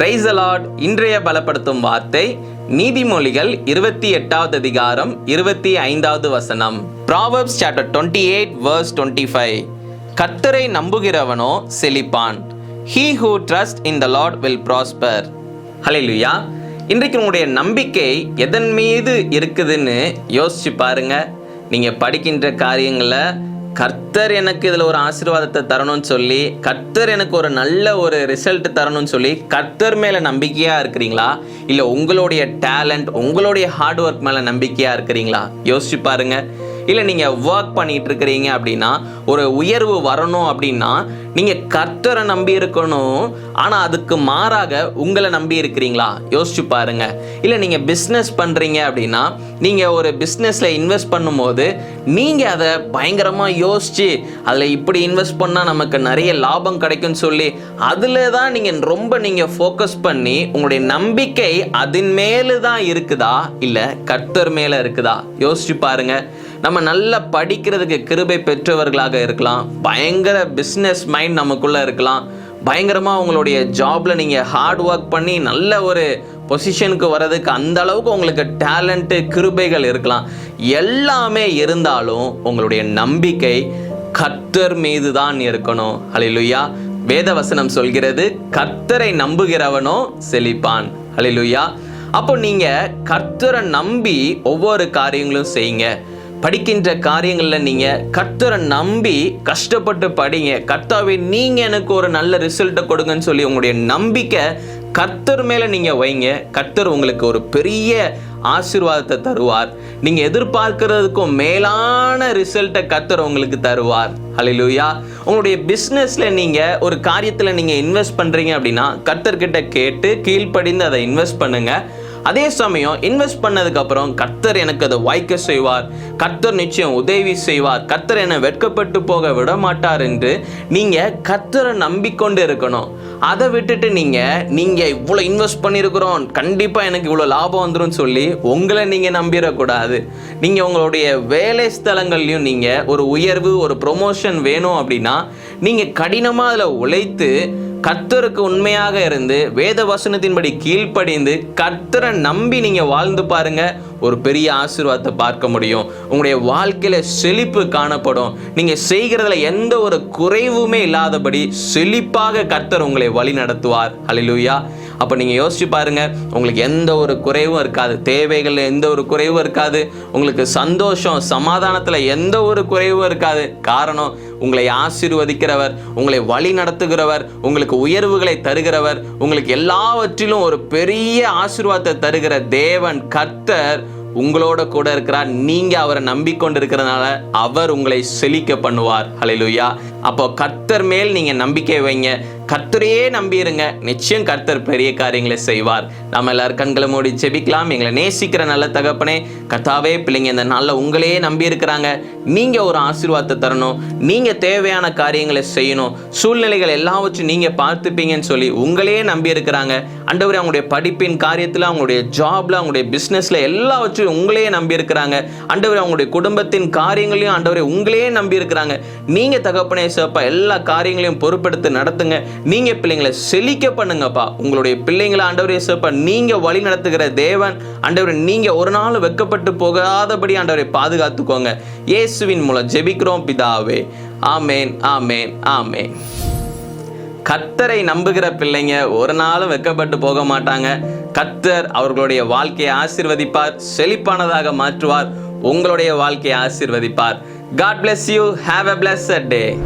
Price allot இன்றைய பலப்படுத்தும் வார்த்தை நீதிமொழிகள் இருபத்தி எட்டாவது அதிகாரம் இருபத்தி ஐந்தாவது வசனம். Proverbs chapter twenty eight verse twenty five கத்தரை நம்புகிறவனோ செழிப்பான். He who trust in the Lord will prosper ஹalleluya இன்றைக்கு உங்களுடைய நம்பிக்கை எதன் மீது இருக்குதுன்னு யோசிச்சு பாருங்க. நீங்கள் படிக்கின்ற காரியங்களை கர்த்தர் எனக்கு இதில் ஒரு ஆசீர்வாதத்தை தரணும்னு சொல்லி கர்த்தர் எனக்கு ஒரு நல்ல ஒரு ரிசல்ட் தரணும்னு சொல்லி கர்த்தர் மேலே நம்பிக்கையாக இருக்கிறீங்களா? இல்லை உங்களுடைய டேலண்ட் உங்களுடைய ஹார்ட் ஒர்க் மேலே நம்பிக்கையாக இருக்கிறீங்களா? யோசிச்சு பாருங்க. இல்லை நீங்கள் ஒர்க் பண்ணிகிட்டு இருக்கிறீங்க அப்படின்னா ஒரு உயர்வு வரணும் அப்படின்னா நீங்கள் கர்த்தரை நம்பி இருக்கணும். ஆனால் அதுக்கு மாறாக உங்களை நம்பி இருக்கிறீங்களா? யோசிச்சு பாருங்க. இல்லை நீங்கள் பிஸ்னஸ் பண்ணுறீங்க அப்படின்னா நீங்கள் ஒரு பிஸ்னஸில் இன்வெஸ்ட் பண்ணும்போது நீங்கள் அதை பயங்கரமாக யோசிச்சு அதில் இப்படி இன்வெஸ்ட் பண்ணால் நமக்கு நிறைய லாபம் கிடைக்கும்னு சொல்லி அதில் தான் நீங்கள் ரொம்ப நீங்கள் ஃபோக்கஸ் பண்ணி உங்களுடைய நம்பிக்கை அதன் மேலே தான் இருக்குதா? இல்லை கர்த்தர் மேலே இருக்குதா? யோசிச்சு பாருங்க. நம்ம நல்லா படிக்கிறதுக்கு கிருபை பெற்றவர்களாக இருக்கலாம். பயங்கர பிஸ்னஸ் மைண்ட் நமக்குள்ளே இருக்கலாம். பயங்கரமாக உங்களுடைய ஜாப்பில் நீங்கள் ஹார்ட் ஒர்க் பண்ணி நல்ல ஒரு பொசிஷனுக்கு வர்றதுக்கு அந்த அளவுக்கு உங்களுக்கு டேலண்ட்டு கிருபைகள் இருக்கலாம். எல்லாமே இருந்தாலும் உங்களுடைய நம்பிக்கை கர்த்தர் மீது தான் இருக்கணும். வேத வேதவசனம் சொல்கிறது கர்த்தரை நம்புகிறவனோ செழிப்பான். அலிலுயா அப்போ நீங்கள் கர்த்தரை நம்பி ஒவ்வொரு காரியங்களும் செய்யுங்க. படிக்கின்ற காரியங்களில் நீங்கள் கர்த்தரை நம்பி கஷ்டப்பட்டு படிங்க. கர்த்தாவே நீங்கள் எனக்கு ஒரு நல்ல ரிசல்ட்டை கொடுங்கன்னு சொல்லி உங்களுடைய நம்பிக்கை கர்த்தர் மேலே நீங்கள் வைங்க. கர்த்தர் உங்களுக்கு ஒரு பெரிய ஆசீர்வாதத்தை தருவார். நீங்கள் எதிர்பார்க்கறதுக்கும் மேலான ரிசல்ட்டை கர்த்தர் உங்களுக்கு தருவார். ஹalleluya உங்களுடைய பிஸ்னஸில் நீங்கள் ஒரு காரியத்தில் நீங்கள் இன்வெஸ்ட் பண்ணுறீங்க அப்படின்னா கர்த்தர்கிட்ட கேட்டு கீழ்ப்படிந்து அதை இன்வெஸ்ட் பண்ணுங்கள் அதே சமயம் இன்வெஸ்ட் பண்ணதுக்கப்புறம் கர்த்தர் எனக்கு அதை வாய்க்க செய்வார். கர்த்தர் நிச்சயம் உதவி செய்வார். கர்த்தர் என்னை வெட்கப்பட்டு போக விட மாட்டார் என்று நீங்கள் கர்த்தரை நம்பிக்கொண்டு இருக்கணும். அதை விட்டுட்டு நீங்கள் நீங்கள் இவ்வளோ இன்வெஸ்ட் பண்ணியிருக்கிறோம் கண்டிப்பாக எனக்கு இவ்வளோ லாபம் வந்துடும் சொல்லி உங்களை நீங்கள் நம்பிடக்கூடாது. நீங்கள் உங்களுடைய வேலை ஸ்தலங்கள்லையும் நீங்கள் ஒரு உயர்வு ஒரு ப்ரொமோஷன் வேணும் அப்படின்னா நீங்கள் கடினமாக அதில் உழைத்து கர்த்தருக்கு உண்மையாக இருந்து வேத வசனத்தின்படி கீழ்ப்படிந்து கர்த்தரை நம்பி நீங்கள் வாழ்ந்து பாருங்க. ஒரு பெரிய ஆசீர்வாதத்தை பார்க்க முடியும். உங்களுடைய வாழ்க்கையில் செழிப்பு காணப்படும். நீங்கள் செய்கிறதுல எந்த ஒரு குறைவுமே இல்லாதபடி செழிப்பாக கர்த்தர் உங்களை வழி நடத்துவார் அலிலூயா அப்போ நீங்கள் யோசிச்சு பாருங்கள் உங்களுக்கு எந்த ஒரு குறைவும் இருக்காது. தேவைகளில் எந்த ஒரு குறைவும் இருக்காது. உங்களுக்கு சந்தோஷம் சமாதானத்தில் எந்த ஒரு குறைவும் இருக்காது. காரணம் உங்களை ஆசீர்வதிக்கிறவர் உங்களை வழி நடத்துகிறவர் உங்களுக்கு உயர்வுகளை தருகிறவர் உங்களுக்கு எல்லாவற்றிலும் ஒரு பெரிய ஆசீர்வாதத்தை தருகிற தேவன் கர்த்தர் உங்களோட கூட இருக்கிறார். நீங்க அவரை நம்பிக்கொண்டு இருக்கிறதுனால அவர் உங்களை செழிக்க பண்ணுவார். ஹalleluya அப்போ கர்த்தர் மேல் நீங்க நம்பிக்கை வைங்க. கர்த்தரையே நம்பியிருங்க. நிச்சயம் கர்த்தர் பெரிய காரியங்களை செய்வார். நம்ம எல்லாரும் கண்களை மூடி செபிக்கலாம் எங்களை நேசிக்கிற நல்ல தகப்பனே கர்த்தாவே பிள்ளைங்க இந்த நாளில் உங்களையே நம்பி இருக்கிறாங்க ஒரு ஆசீர்வாதத்தை தரணும். நீங்கள் தேவையான காரியங்களை செய்யணும். சூழ்நிலைகள் எல்லாவற்றும் நீங்கள் பார்த்துப்பீங்கன்னு சொல்லி உங்களையே நம்பி இருக்கிறாங்க அவங்களுடைய படிப்பின் காரியத்தில் அவங்களுடைய ஜாப்ல அவங்களுடைய பிஸ்னஸில் எல்லாவற்றையும் உங்களையே நம்பி இருக்கிறாங்க அவங்களுடைய குடும்பத்தின் காரியங்களையும் ஆண்டவரே உங்களையே நம்பி இருக்கிறாங்க நீங்கள் தகப்பனே சிவப்பா எல்லா காரியங்களையும் பொறுப்பெடுத்து நடத்துங்க. நீங்க பிள்ளைங்களை செழிக்க பண்ணுங்கப்பா. உங்களுடைய பிள்ளைங்களை ஆண்டவர் சிவப்பா நீங்க வழி நடத்துகிற தேவன் ஆண்டவர் நீங்க ஒரு நாள் வெக்கப்பட்டு போகாதபடி ஆண்டவரை பாதுகாத்துக்கோங்க. இயேசுவின் மூலம் ஜெபிக்கிறோம் பிதாவே. ஆமேன் ஆமேன் ஆமேன். கத்தரை நம்புகிற பிள்ளைங்க ஒரு நாளும் வெக்கப்பட்டு போக மாட்டாங்க. கத்தர் அவர்களுடைய வாழ்க்கையை ஆசிர்வதிப்பார் செழிப்பானதாக மாற்றுவார். உங்களுடைய வாழ்க்கையை ஆசிர்வதிப்பார். God bless you have a bless day